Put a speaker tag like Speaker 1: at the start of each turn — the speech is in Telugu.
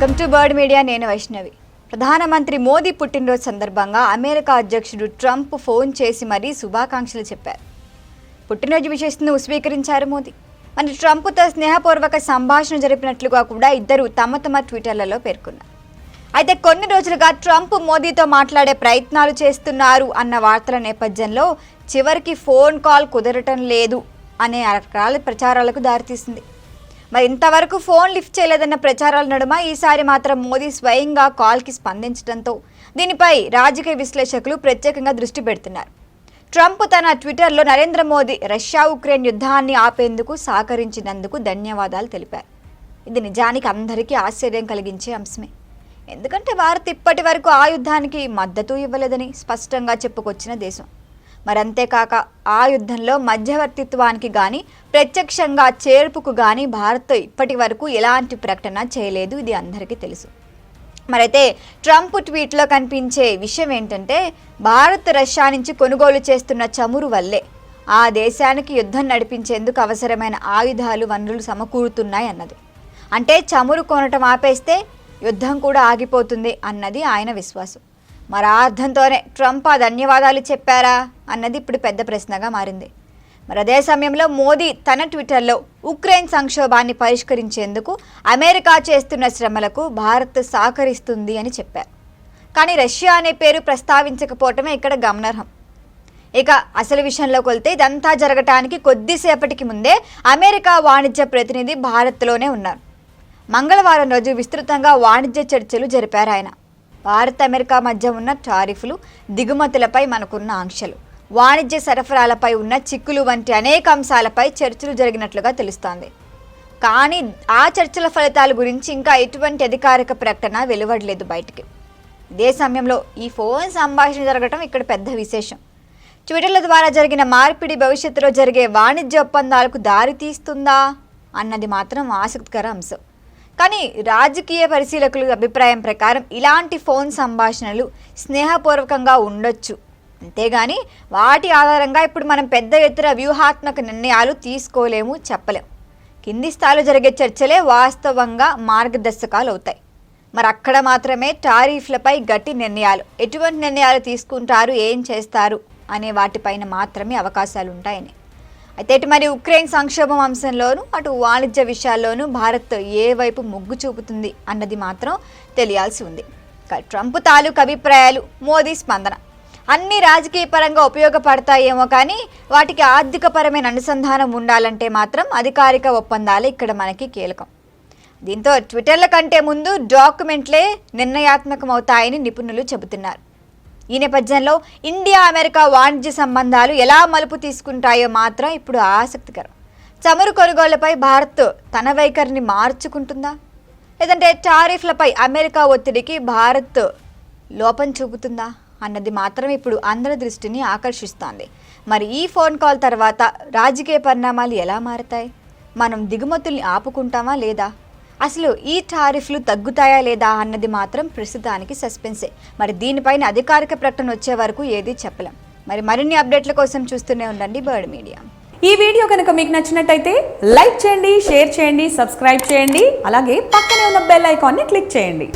Speaker 1: Welcome to bird media. నేను వైష్ణవి. ప్రధానమంత్రి మోదీ పుట్టినరోజు సందర్భంగా అమెరికా అధ్యక్షుడు ట్రంప్ ఫోన్ చేసి మరీ శుభాకాంక్షలు చెప్పారు. పుట్టినరోజు విశేషను స్వీకరించారు మోదీ. మరి ట్రంప్తో స్నేహపూర్వక సంభాషణ జరిపినట్లుగా కూడా ఇద్దరు తమ తమ ట్విట్టర్లలో పేర్కొన్నారు. అయితే కొన్ని రోజులుగా ట్రంప్ మోదీతో మాట్లాడే ప్రయత్నాలు చేస్తున్నారు అన్న వార్తల నేపథ్యంలో చివరికి ఫోన్ కాల్ కుదరటం లేదు అనే రకాల ప్రచారాలకు దారితీసింది. మరి ఇంతవరకు ఫోన్ లిఫ్ట్ చేయలేదన్న ప్రచారాల నడుమ ఈసారి మాత్రం మోదీ స్వయంగా కాల్కి స్పందించడంతో దీనిపై రాజకీయ విశ్లేషకులు ప్రత్యేకంగా దృష్టి పెడుతున్నారు. ట్రంప్ తన ట్విట్టర్లో నరేంద్ర మోదీ రష్యా ఉక్రెయిన్ యుద్ధాన్ని ఆపేందుకు సహకరించినందుకు ధన్యవాదాలు తెలిపారు. ఇది నిజానికి అందరికీ ఆశ్చర్యం కలిగించే అంశమే. ఎందుకంటే భారత్ ఇప్పటి వరకు ఆ యుద్ధానికి మద్దతు ఇవ్వలేదని స్పష్టంగా చెప్పుకొచ్చిన దేశం. మరంతేకాక ఆ యుద్ధంలో మధ్యవర్తిత్వానికి కానీ ప్రత్యక్షంగా చేర్పుకు కానీ భారత్ ఇప్పటి వరకు ఎలాంటి ప్రకటన చేయలేదు ఇది అందరికీ తెలుసు. మరైతే ట్రంప్ ట్వీట్లో కనిపించే విషయం ఏంటంటే భారత్ రష్యా నుంచి కొనుగోలు చేస్తున్న చమురు వల్లే ఆ దేశానికి యుద్ధం నడిపించేందుకు అవసరమైన ఆయుధాలు వనరులు సమకూరుతున్నాయి అన్నది. అంటే చమురు కొనటం ఆపేస్తే యుద్ధం కూడా ఆగిపోతుంది అన్నది ఆయన విశ్వాసం. మరి అర్థంతోనే ట్రంప్ ఆ ధన్యవాదాలు చెప్పారా అన్నది ఇప్పుడు పెద్ద ప్రశ్నగా మారింది. మరి అదే సమయంలో మోదీ తన ట్విట్టర్లో ఉక్రెయిన్ సంక్షోభాన్ని పరిష్కరించేందుకు అమెరికా చేస్తున్న శ్రమలకు భారత్ సహకరిస్తుంది అని చెప్పారు. కానీ రష్యా అనే పేరు ప్రస్తావించకపోవటమే ఇక్కడ గమనార్హం. ఇక అసలు విషయంలోకి వెళ్తే ఇదంతా జరగటానికి కొద్దిసేపటికి ముందే అమెరికా వాణిజ్య ప్రతినిధి భారత్లోనే ఉన్నారు. మంగళవారం రోజు విస్తృతంగా వాణిజ్య చర్చలు జరిపారు ఆయన. భారత్ అమెరికా మధ్య ఉన్న టారిఫ్లు దిగుమతులపై మనకున్న ఆంక్షలు. వాణిజ్య సరఫరాలపై ఉన్న చిక్కులు వంటి అనేక అంశాలపై చర్చలు జరిగినట్లుగా తెలుస్తోంది. కానీ ఆ చర్చల ఫలితాల గురించి ఇంకా ఎటువంటి అధికారిక ప్రకటన వెలువడలేదు బయటికి. ఇదే సమయంలో ఈ ఫోన్ సంభాషణ జరగటం ఇక్కడ పెద్ద విశేషం. ట్విట్టర్ల ద్వారా జరిగిన మార్పిడి భవిష్యత్తులో జరిగే వాణిజ్య ఒప్పందాలకు దారి తీస్తుందా అన్నది మాత్రం ఆసక్తికర అంశం. కానీ రాజకీయ పరిశీలకుల అభిప్రాయం ప్రకారం ఇలాంటి ఫోన్ సంభాషణలు స్నేహపూర్వకంగా ఉండొచ్చు. అంతేగాని వాటి ఆధారంగా ఇప్పుడు మనం పెద్ద ఎత్తున వ్యూహాత్మక నిర్ణయాలు తీసుకోలేము చెప్పలేం. కింది స్థాయిలో జరిగే చర్చలే వాస్తవంగా మార్గదర్శకాలు అవుతాయి మరి అక్కడ మాత్రమే టారిఫ్లపై గట్టి నిర్ణయాలు ఎటువంటి నిర్ణయాలు తీసుకుంటారు ఏం చేస్తారు అనే వాటిపైన మాత్రమే అవకాశాలు ఉంటాయని అయితే ఇటు మరి ఉక్రెయిన్ సంక్షోభం అంశంలోనూ అటు వాణిజ్య విషయాల్లోనూ భారత్ ఏ వైపు మొగ్గు చూపుతుంది అన్నది మాత్రం తెలియాల్సి ఉంది. ట్రంప్ తాలూకు అభిప్రాయాలు మోదీ స్పందన. అన్ని రాజకీయ పరంగా ఉపయోగపడతాయేమో కానీ వాటికి ఆర్థికపరమైన అనుసంధానం ఉండాలంటే మాత్రం అధికారిక ఒప్పందాలు ఇక్కడ మనకి కీలకం. దీంతో ట్విట్టర్ల కంటే ముందు డాక్యుమెంట్లే నిర్ణయాత్మకమవుతాయని నిపుణులు చెబుతున్నారు. ఈ నేపథ్యంలో ఇండియా అమెరికా వాణిజ్య సంబంధాలు ఎలా మలుపు తీసుకుంటాయో మాత్రం ఇప్పుడు ఆసక్తికరం. చమురు కొనుగోళ్ళపై భారత్ తన వైఖరిని మార్చుకుంటుందా? లేదంటే టారిఫ్లపై అమెరికా ఒత్తిడికి భారత్ లోపం చూపుతుందా? అన్నది మాత్రం ఇప్పుడు అందరి దృష్టిని ఆకర్షిస్తోంది. మరి ఈ ఫోన్ కాల్ తర్వాత రాజకీయ పరిణామాలు ఎలా మారతాయి? మనం దిగుమతుల్ని ఆపుకుంటామా లేదా? అసలు ఈ టారిఫ్లు తగ్గుతాయా లేదా అన్నది మాత్రం ప్రస్తుతానికి సస్పెన్సే. మరి దీనిపైన అధికారిక ప్రకటన వచ్చే వరకు ఏది చెప్పలేం. మరి మరిన్ని అప్డేట్ల కోసం చూస్తూనే ఉండండి బర్డ్ మీడియా.
Speaker 2: ఈ వీడియో కనుక మీకు నచ్చినట్టయితే లైక్ చేయండి షేర్ చేయండి సబ్స్క్రైబ్ చేయండి అలాగే పక్కనే ఉన్న బెల్ ఐకాన్ని క్లిక్ చేయండి.